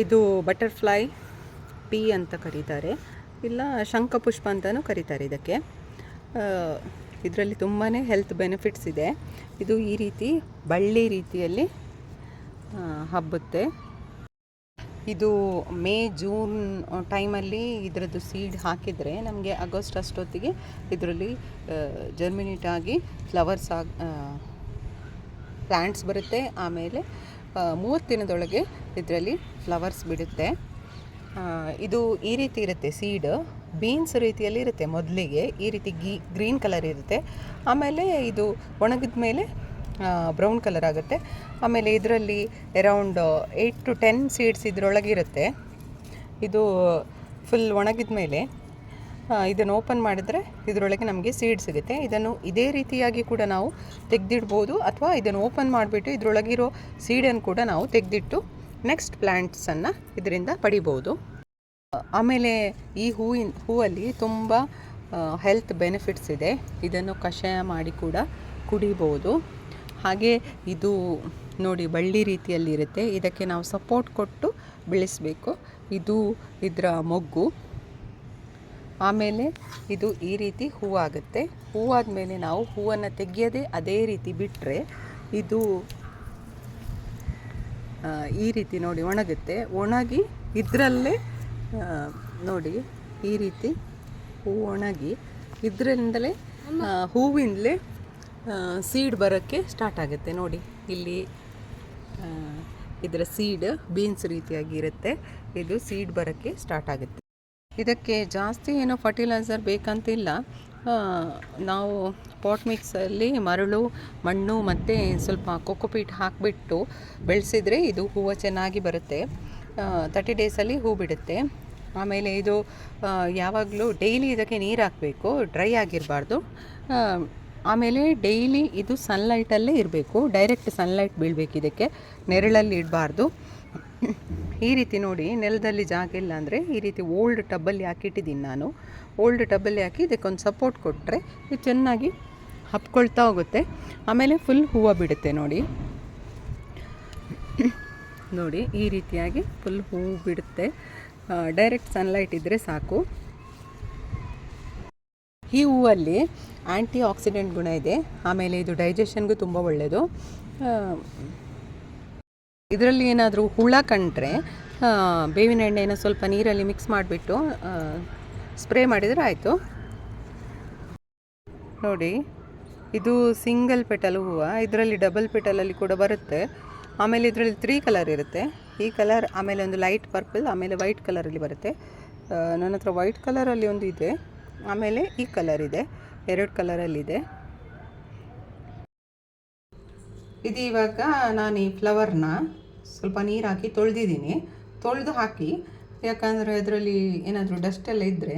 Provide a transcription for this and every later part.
ಇದು ಬಟರ್ಫ್ಲೈ ಪೀ ಅಂತ ಕರೀತಾರೆ. ಇಲ್ಲ ಶಂಖಪುಷ್ಪ ಅಂತಲೂ ಕರೀತಾರೆ ಇದಕ್ಕೆ. ಇದರಲ್ಲಿ ತುಂಬಾ ಹೆಲ್ತ್ ಬೆನಿಫಿಟ್ಸ್ ಇದೆ. ಇದು ಈ ರೀತಿ ಬಳ್ಳಿ ರೀತಿಯಲ್ಲಿ ಹಬ್ಬುತ್ತೆ. ಇದು ಮೇ, ಜೂನ್ ಟೈಮಲ್ಲಿ ಇದರದ್ದು ಸೀಡ್ ಹಾಕಿದರೆ ನಮಗೆ ಆಗಸ್ಟ್ ಅಷ್ಟೊತ್ತಿಗೆ ಇದರಲ್ಲಿ ಜರ್ಮಿನೇಟ್ ಆಗಿ ಫ್ಲವರ್ಸ್ ಆಗಿ ಪ್ಲ್ಯಾಂಟ್ಸ್ ಬರುತ್ತೆ. ಆಮೇಲೆ ಮೂವತ್ತು ದಿನದೊಳಗೆ ಇದರಲ್ಲಿ ಫ್ಲವರ್ಸ್ ಬಿಡುತ್ತೆ. ಇದು ಈ ರೀತಿ ಇರುತ್ತೆ ಸೀಡ್ ಬೀನ್ಸ್ ರೀತಿಯಲ್ಲಿ ಇರುತ್ತೆ ಮೊದಲಿಗೆ. ಈ ರೀತಿ ಗೀ ಗ್ರೀನ್ ಕಲರ್ ಇರುತ್ತೆ. ಆಮೇಲೆ ಇದು ಒಣಗಿದ ಮೇಲೆ ಬ್ರೌನ್ ಕಲರ್ ಆಗುತ್ತೆ. ಆಮೇಲೆ ಇದರಲ್ಲಿ around eight to ten seeds ಇದರೊಳಗಿರುತ್ತೆ ಇದು ಫುಲ್ ಒಣಗಿದ ಮೇಲೆ. ಇದನ್ನು ಓಪನ್ ಮಾಡಿದರೆ ಇದರೊಳಗೆ ನಮಗೆ ಸೀಡ್ ಸಿಗುತ್ತೆ. ಇದನ್ನು ಇದೇ ರೀತಿಯಾಗಿ ಕೂಡ ನಾವು ತೆಗೆದಿಡ್ಬೋದು ಅಥವಾ ಇದನ್ನು ಓಪನ್ ಮಾಡಿಬಿಟ್ಟು ಇದರೊಳಗಿರೋ ಸೀಡನ್ನು ಕೂಡ ನಾವು ತೆಗೆದಿಟ್ಟು ನೆಕ್ಸ್ಟ್ ಪ್ಲ್ಯಾಂಟ್ಸನ್ನು ಇದರಿಂದ ಪಡಿಬೋದು. ಆಮೇಲೆ ಈ ಹೂವಿನ, ಹೂವಲ್ಲಿ ತುಂಬ ಹೆಲ್ತ್ ಬೆನಿಫಿಟ್ಸ್ ಇದೆ. ಇದನ್ನು ಕಷಾಯ ಮಾಡಿ ಕೂಡ ಕುಡಿಬೋದು. ಹಾಗೆ ಇದು ನೋಡಿ ಬಳ್ಳಿ ರೀತಿಯಲ್ಲಿರುತ್ತೆ ಇದಕ್ಕೆ ನಾವು ಸಪೋರ್ಟ್ ಕೊಟ್ಟು ಬೆಳೆಸಬೇಕು. ಇದು ಇದರ ಮೊಗ್ಗು. ಆಮೇಲೆ ಇದು ಈ ರೀತಿ ಹೂವಾಗುತ್ತೆ. ಹೂವಾದ ಮೇಲೆ ನಾವು ಹೂವನ್ನು ತೆಗೆಯದೆ ಅದೇ ರೀತಿ ಬಿಟ್ಟರೆ ಇದು ಈ ರೀತಿ ನೋಡಿ ಒಣಗುತ್ತೆ. ಒಣಗಿ ಇದರಲ್ಲೇ ನೋಡಿ ಈ ರೀತಿ ಹೂ ಒಣಗಿ ಇದರಿಂದಲೇ ಹೂವಿಂದಲೇ ಸೀಡ್ ಬರೋಕ್ಕೆ ಸ್ಟಾರ್ಟ್ ಆಗುತ್ತೆ. ನೋಡಿ ಇಲ್ಲಿ ಇದರ ಸೀಡ್ ಬೀನ್ಸ್ ರೀತಿಯಾಗಿ ಇರುತ್ತೆ. ಇದು ಸೀಡ್ ಬರೋಕ್ಕೆ ಸ್ಟಾರ್ಟ್ ಆಗುತ್ತೆ. ಇದಕ್ಕೆ ಜಾಸ್ತಿ ಏನೋ ಫರ್ಟಿಲೈಸರ್ ಬೇಕಂತಿಲ್ಲ. ನಾವು ಪಾಟ್ ಮಿಕ್ಸಲ್ಲಿ ಮರಳು, ಮಣ್ಣು ಮತ್ತು ಸ್ವಲ್ಪ ಕೊಕೊಪೀಟ್ ಹಾಕಿಬಿಟ್ಟು ಬೆಳೆಸಿದರೆ ಇದು ಹೂವು ಚೆನ್ನಾಗಿ ಬರುತ್ತೆ. ತರ್ಟಿ ಡೇಸಲ್ಲಿ ಹೂ ಬಿಡುತ್ತೆ. ಆಮೇಲೆ ಇದು ಯಾವಾಗಲೂ ಡೈಲಿ ಇದಕ್ಕೆ ನೀರು ಹಾಕಬೇಕು ಡ್ರೈ ಆಗಿರಬಾರ್ದು. ಆಮೇಲೆ ಡೈಲಿ ಇದು ಸನ್ಲೈಟಲ್ಲೇ ಇರಬೇಕು ಡೈರೆಕ್ಟ್ ಸನ್ಲೈಟ್ ಬೀಳಬೇಕು ಇದಕ್ಕೆ, ನೆರಳಲ್ಲಿ ಇಡಬಾರ್ದು. ಈ ರೀತಿ ನೋಡಿ, ನೆಲದಲ್ಲಿ ಜಾಗ ಇಲ್ಲ ಅಂದರೆ ಈ ರೀತಿ ಓಲ್ಡ್ ಟಬ್ಬಲ್ಲಿ ಹಾಕಿಟ್ಟಿದ್ದೀನಿ ನಾನು. ಓಲ್ಡ್ ಟಬ್ಬಲ್ಲಿ ಹಾಕಿ ಇದಕ್ಕೊಂದು ಸಪೋರ್ಟ್ ಕೊಟ್ಟರೆ ಇದು ಚೆನ್ನಾಗಿ ಹಪ್ಕೊಳ್ತಾ ಹೋಗುತ್ತೆ. ಆಮೇಲೆ ಫುಲ್ ಹೂವು ಬಿಡುತ್ತೆ ನೋಡಿ. ನೋಡಿ, ಈ ರೀತಿಯಾಗಿ ಫುಲ್ ಹೂವು ಬಿಡುತ್ತೆ. ಡೈರೆಕ್ಟ್ ಸನ್ಲೈಟ್ ಇದ್ದರೆ ಸಾಕು. ಈ ಹೂವಲ್ಲಿ ಆ್ಯಂಟಿ ಆಕ್ಸಿಡೆಂಟ್ ಗುಣ ಇದೆ. ಆಮೇಲೆ ಇದು ಡೈಜೆಷನ್ಗೂ ತುಂಬ ಒಳ್ಳೆಯದು ಇದರಲ್ಲಿ ಏನಾದರೂ ಹುಳ ಕಂಡ್ರೆ ಬೇವಿನ ಎಣ್ಣೆನ ಸ್ವಲ್ಪ ನೀರಲ್ಲಿ ಮಿಕ್ಸ್ ಮಾಡಿಬಿಟ್ಟು ಸ್ಪ್ರೇ ಮಾಡಿದರೆ ಆಯಿತು. ನೋಡಿ, ಇದು ಸಿಂಗಲ್ ಪೆಟಲ್ ಹೂವು, ಇದರಲ್ಲಿ ಡಬಲ್ ಪೆಟಲಲ್ಲಿ ಕೂಡ ಬರುತ್ತೆ. ಆಮೇಲೆ ಇದರಲ್ಲಿ ತ್ರೀ ಕಲರ್ ಇರುತ್ತೆ. ಈ ಕಲರ್ ಆಮೇಲೆ ಒಂದು ಲೈಟ್ ಪರ್ಪಲ್ ಆಮೇಲೆ ವೈಟ್ ಕಲರಲ್ಲಿ ಬರುತ್ತೆ. ನನ್ನ ಹತ್ರ ವೈಟ್ ಕಲರಲ್ಲಿ ಒಂದು ಇದೆ, ಆಮೇಲೆ ಈ ಕಲರ್ ಇದೆ, ಎರಡು ಕಲರಲ್ಲಿದೆ ಇದು. ಇವಾಗ ನಾನು ಈ ಫ್ಲವರ್ನ ಸ್ವಲ್ಪ ನೀರು ಹಾಕಿ ತೊಳೆದಿದ್ದೀನಿ. ತೊಳೆದು ಹಾಕಿ, ಯಾಕಂದರೆ ಅದರಲ್ಲಿ ಏನಾದರೂ ಡಸ್ಟ್ ಎಲ್ಲ ಇದ್ದರೆ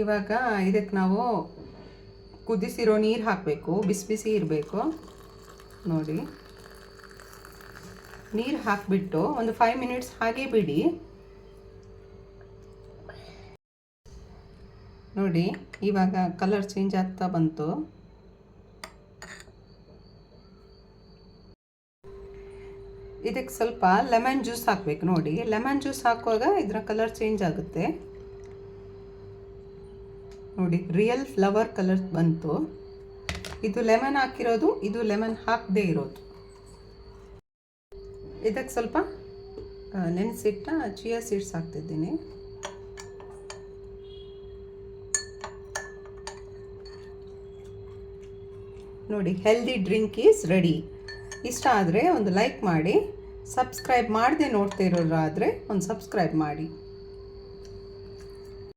ಇವಾಗ ಇದಕ್ಕೆ ನಾವು ಕುದಿಸಿರೋ ನೀರು ಹಾಕಬೇಕು ಬಿಸಿ ಬಿಸಿ ಇರಬೇಕು. ನೋಡಿ. ನೀರು ಹಾಕಿಬಿಟ್ಟು ಒಂದು ಫೈವ್ ಮಿನಿಟ್ಸ್ ಹಾಗೆ ಬಿಡಿ. ನೋಡಿ, ಇವಾಗ ಕಲರ್ ಚೇಂಜ್ ಆಗ್ತಾ ಬಂತು. ಇದಕ್ಕೆ ಸ್ವಲ್ಪ ಲೆಮನ್ ಜ್ಯೂಸ್ ಹಾಕಬೇಕು ನೋಡಿ. ಲೆಮನ್ ಜ್ಯೂಸ್ ಹಾಕುವಾಗ ಇದರ ಕಲರ್ ಚೇಂಜ್ ಆಗುತ್ತೆ. ನೋಡಿ ರಿಯಲ್ ಫ್ಲವರ್ ಕಲರ್ ಬಂತು. ಇದು ಲೆಮನ್ ಹಾಕಿರೋದು, ಇದು ಲೆಮನ್ ಹಾಕದೇ ಇರೋದು. ಇದಕ್ಕೆ ಸ್ವಲ್ಪ ನೆನೆಸಿಟ್ಟ ಚಿಯಾ ಸೀಡ್ಸ್ ಹಾಕ್ತಿದ್ದೀನಿ. ನೋಡಿ ಹೆಲ್ದಿ ಡ್ರಿಂಕ್ ಈಸ್ ರೆಡಿ ಇಷ್ಟ ಆದರೆ ಒಂದು ಲೈಕ್ ಮಾಡಿ ಸಬ್ಸ್ಕ್ರೈಬ್ ಮಾಡದೆ ನೋಡ್ತಾ ಆದರೆ ಒಂದು ಸಬ್ಸ್ಕ್ರೈಬ್ ಮಾಡಿ.